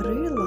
крила